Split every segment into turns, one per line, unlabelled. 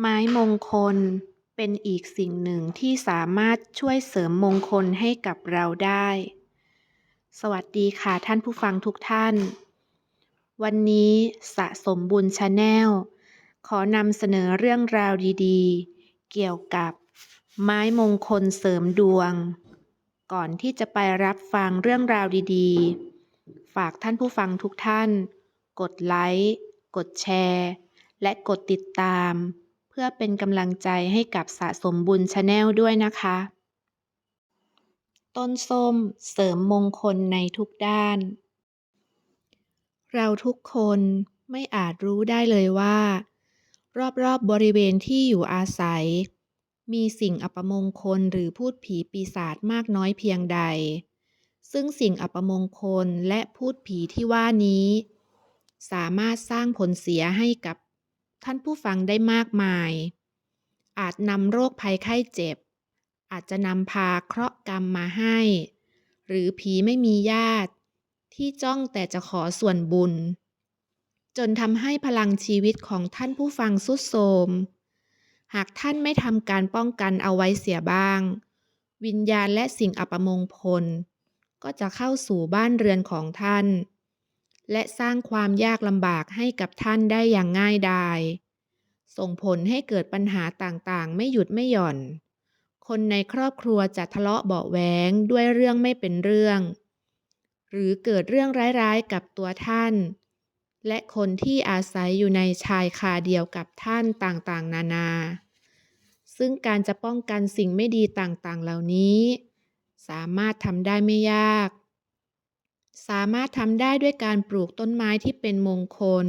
ไม้มงคล เป็นอีกสิ่งหนึ่งที่สามารถช่วยเสริมมงคลให้กับเราได้ สวัสดีค่ะท่านผู้ฟังทุกท่าน วันนี้สะสมบุญชาแนลขอนำเสนอเรื่องราวดีๆ เกี่ยวกับไม้มงคลเสริมดวง ก่อนที่จะไปรับฟังเรื่องราวดีๆ ฝากท่านผู้ฟังทุกท่าน กดไลค์ กดแชร์ และกดติดตาม พื่อเป็นกำลังใจให้กับสะสมบุญชาแนลด้วยนะคะ ต้นส้มเสริมมงคลในทุกด้าน เราทุกคนไม่อาจรู้ได้เลยว่า รอบๆบบริเวณที่อยู่อาศัย มีสิ่งอัปมงคลหรือพูดผีปีศาจมากน้อยเพียงใด ซึ่งสิ่งอัปมงคลและพูดผีที่ว่านี้ สามารถสร้างผลเสียให้กับ ท่านผู้ฟังได้มากมาย อาจนำโรคภัยไข้เจ็บ อาจจะนำพาเคราะห์กรรมมาให้ หรือผีไม่มีญาติ ที่จ้องแต่จะขอส่วนบุญ จนทำให้พลังชีวิตของท่านผู้ฟังสุดโทรมหากท่านไม่ทำการป้องกันเอาไว้เสียบ้าง วิญญาณและสิ่งอัปมงคลก็จะเข้าสู่บ้านเรือนของท่าน และสร้างความยากลำบากให้กับท่านได้อย่างง่ายดายส่งผลให้เกิดปัญหาต่างๆ ไม่หยุดไม่หย่อน คนในครอบครัวจะทะเลาะเบาะแว้งด้วยเรื่องไม่เป็นเรื่อง หรือเกิดเรื่องร้ายๆกับตัวท่าน และคนที่อาศัยอยู่ในชายคาเดียวกับท่านต่างๆ นานา ซึ่งการจะป้องกันสิ่งไม่ดีต่างๆ เหล่านี้ สามารถทำได้ไม่ยาก สามารถทำได้ด้วยการปลูกต้นไม้ที่เป็นมงคล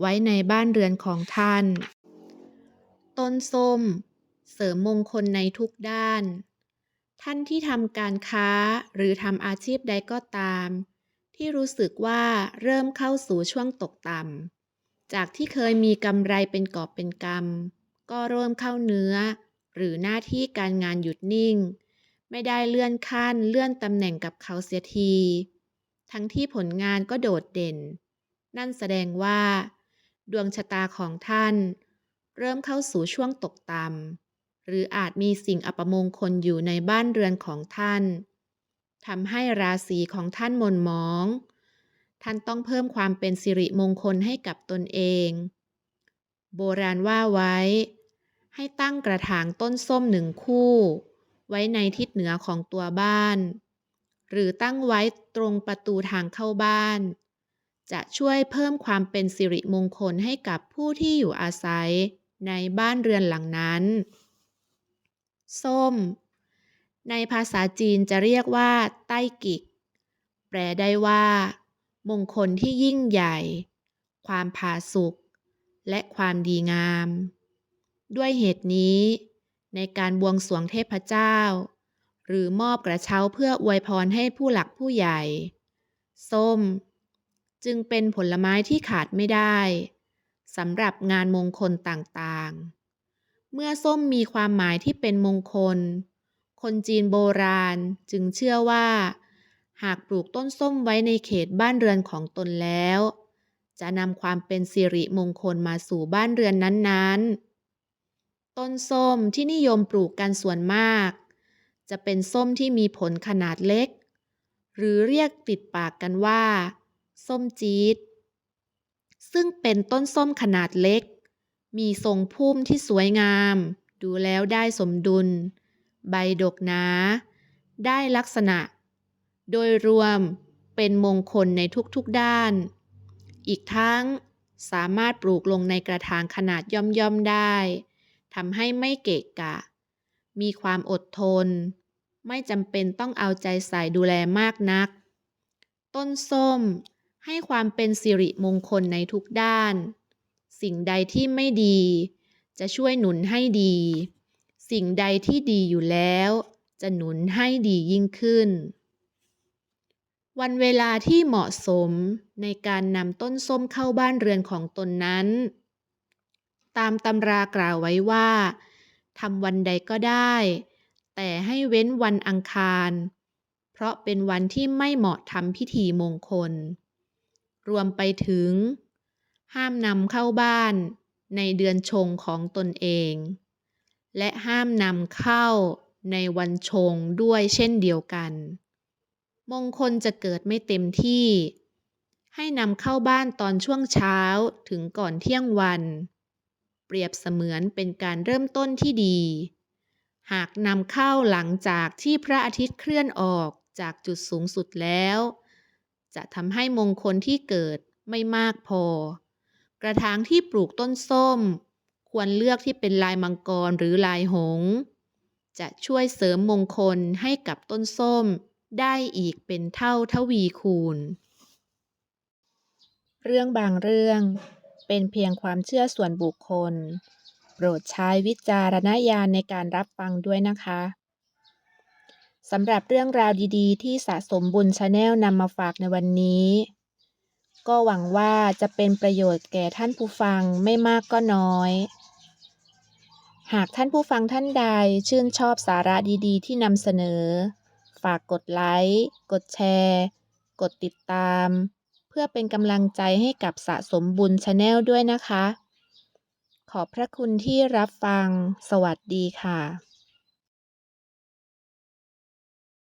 ไว้ในบ้านเรือนของท่าน ต้นส้ม เสริมมงคลในทุกด้าน ท่านที่ทำการค้าหรือทำอาชีพใดก็ตาม ที่รู้สึกว่าเริ่มเข้าสู่ช่วงตกต่ำจากที่เคยมีกำไรเป็นกอบเป็นกำก็เริ่มเข้าเนื้อ หรือหน้าที่การงานหยุดนิ่งไม่ได้เลื่อนขั้นเลื่อนตำแหน่งกับเขาเสียที ทั้งที่ผลงานก็โดดเด่น นั่นแสดงว่า ดวงชะตาของท่าน เริ่มเข้าสู่ช่วงตกต่ำหรืออาจมีสิ่งอัปมงคลอยู่ในบ้านเรือนของท่านทำให้ราศีของท่านหม่นหมอง ท่านต้องเพิ่มความเป็นสิริมงคลให้กับตนเอง โบราณว่าไว้ ให้ตั้งกระถางต้นส้มหนึ่งคู่ ไว้ในทิศเหนือของตัวบ้าน หรือตั้งไว้ตรงประตูทางเข้าบ้าน จะช่วยเพิ่มความเป็นสิริมงคลให้กับผู้ที่อยู่อาศัยในบ้านเรือนหลังนั้น ส้ม ในภาษาจีนจะเรียกว่า ใต้กิก แปลได้ว่า มงคลที่ยิ่งใหญ่ ความผาสุกและความดีงาม ด้วยเหตุนี้ ในการบวงสรวงเทพเจ้า หรือมอบกระเช้าเพื่ออวยพรให้ผู้หลักผู้ใหญ่ ส้ม จึงเป็นผลไม้ที่ขาดไม่ได้สำหรับงานมงคลต่างๆ เมื่อส้มมีความหมายที่เป็นมงคล คนจีนโบราณจึงเชื่อว่า หากปลูกต้นส้มไว้ในเขตบ้านเรือนของตนแล้ว จะนำความเป็นสิริมงคลมาสู่บ้านเรือนนั้นๆ ต้นส้มที่นิยมปลูกกันส่วนมาก จะเป็นส้มที่มีผลขนาดเล็ก หรือเรียกติดปากกันว่า ส้มจี๊ด ซึ่งเป็นต้นส้มขนาดเล็ก มีทรงพุ่มที่สวยงาม ดูแล้วได้สมดุล ใบดกหนา ได้ลักษณะ โดยรวมเป็นมงคลในทุกๆด้าน อีกทั้งสามารถปลูกลงในกระถางขนาดย่อมๆได้ทำให้ไม่เกะกะ มีความอดทน ไม่จำเป็นต้องเอาใจใส่ดูแลมากนัก ต้นส้มให้ความเป็นสิริมงคลในทุกด้าน สิ่งใดที่ไม่ดี จะช่วยหนุนให้ดี สิ่งใดที่ดีอยู่แล้ว จะหนุนให้ดียิ่งขึ้น วันเวลาที่เหมาะสมในการนำต้นส้มเข้าบ้านเรือนของตนนั้น ตามตำรากล่าวไว้ว่า ทำวันใดก็ได้ แต่ให้เว้นวันอังคาร เพราะเป็นวันที่ไม่เหมาะทำพิธีมงคล รวมไปถึง ห้ามนำเข้าบ้านในเดือนชงของตนเอง และห้ามนำเข้าในวันชงด้วยเช่นเดียวกัน มงคลจะเกิดไม่เต็มที่ ให้นำเข้าบ้านตอนช่วงเช้าถึงก่อนเที่ยงวัน เปรียบเสมือนเป็นการเริ่มต้นที่ดี หากนำเข้าหลังจากที่พระอาทิตย์เคลื่อนออกจากจุดสูงสุดแล้ว จะทำให้มงคลที่เกิดไม่มากพอ กระถางที่ปลูกต้นส้ม ควรเลือกที่เป็นลายมังกรหรือลายหง จะช่วยเสริมมงคลให้กับต้นส้มได้อีกเป็นเท่าทวีคูณ เรื่องบางเรื่อง เป็นเพียงความเชื่อส่วนบุคคล โปรดใช้วิจารณญาณในการรับฟังด้วยนะคะสำหรับเรื่องราวดีๆ ที่สะสมบุญชาแนลนำมาฝากในวันนี้ ก็หวังว่าจะเป็นประโยชน์แก่ท่านผู้ฟังไม่มากก็น้อย หากท่านผู้ฟังท่านใดชื่นชอบสาระดีๆ ที่นำเสนอ ฝากกดไลค์ กดแชร์ กดติดตาม พื่อเป็นกำลังใจให้กับสะสมบุญชาแนลด้วยนะคะ ขอบพระคุณที่รับฟัง สวัสดีค่ะ